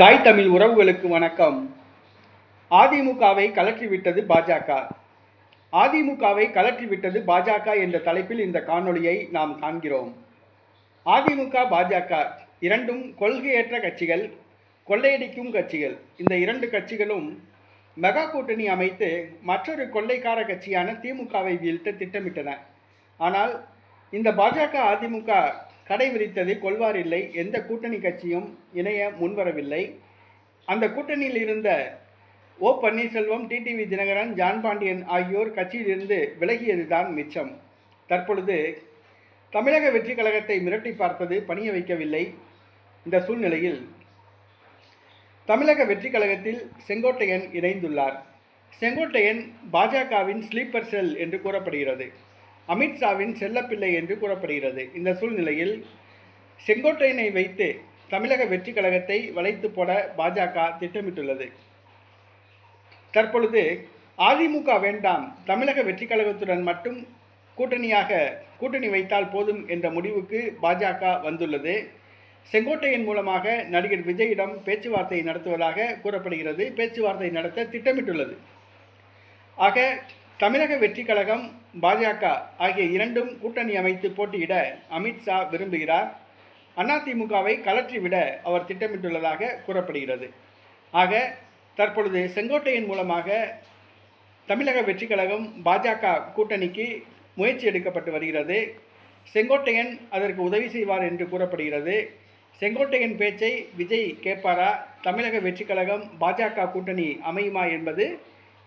தாய் தமிழ் உறவுகளுக்கு வணக்கம். அதிமுகவை கலற்றிவிட்டது பாஜக. அதிமுகவை கலற்றிவிட்டது பாஜக என்ற தலைப்பில் இந்த காணொளியை நாம் காண்கிறோம். அதிமுக பாஜக இரண்டும் கொள்கையற்ற கட்சிகள் கொள்ளையடிக்கும் கட்சிகள். இந்த இரண்டு கட்சிகளும் மெகா கூட்டணி அமைத்து மற்றொரு கொள்ளைக்கார கட்சியான திமுகவை வீழ்த்த திட்டமிட்டன. ஆனால் இந்த பாஜக அதிமுக கடை விரித்தது கொள்வார் இல்லை எந்த கூட்டணி கட்சியும் இணைய முன்வரவில்லை. அந்த கூட்டணியில் இருந்த ஓ பன்னீர்செல்வம் டிடிவி தினகரன் ஜான் பாண்டியன் ஆகியோர் கட்சியிலிருந்து விலகியதுதான் மிச்சம். தற்பொழுது தமிழக வெற்றி கழகத்தை மிரட்டி பார்ப்பது பணிய வைக்கவில்லை. இந்த சூழ்நிலையில் தமிழக வெற்றி கழகத்தில் செங்கோட்டையன் இணைந்துள்ளார். செங்கோட்டையன் பாஜகவின் ஸ்லீப்பர் செல் என்று கூறப்படுகிறது. அமித்ஷாவின் செல்லப்பிள்ளை என்று கூறப்படுகிறது. இந்த சூழ்நிலையில் செங்கோட்டையனை வைத்து தமிழக வெற்றி கழகத்தை வளைத்து போட பாஜக திட்டமிட்டுள்ளது. தற்பொழுது அதிமுக வேண்டாம் தமிழக வெற்றி கழகத்துடன் மட்டும் கூட்டணியாக கூட்டணி வைத்தால் போதும் என்ற முடிவுக்கு பாஜக வந்துள்ளது. செங்கோட்டையன் மூலமாக நடிகர் விஜயிடம் பேச்சுவார்த்தை நடத்துவதாக கூறப்படுகிறது. பேச்சுவார்த்தை நடத்த திட்டமிட்டுள்ளது. ஆக தமிழக வெற்றி கழகம் பாஜக ஆகிய இரண்டும் கூட்டணி அமைத்து போட்டியிட அமித்ஷா விரும்புகிறார். அதிமுகவை கலற்றிவிட அவர் திட்டமிட்டுள்ளதாக கூறப்படுகிறது. ஆக தற்பொழுது செங்கோட்டையின் மூலமாக தமிழக வெற்றி கழகம் பாஜக கூட்டணிக்கு முயற்சி எடுக்கப்பட்டு வருகிறது. செங்கோட்டையன் அதற்கு உதவி செய்வார் என்று கூறப்படுகிறது. செங்கோட்டையன் பேச்சை விஜய் கேட்பாரா? தமிழக வெற்றி கழகம் பாஜக கூட்டணி அமையுமா என்பது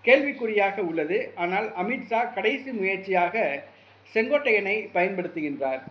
கேள்விக்குறியாக உள்ளது. ஆனால் அமித்ஷா கடைசி முயற்சியாக செங்கோட்டையனை பயன்படுத்துகின்றார்.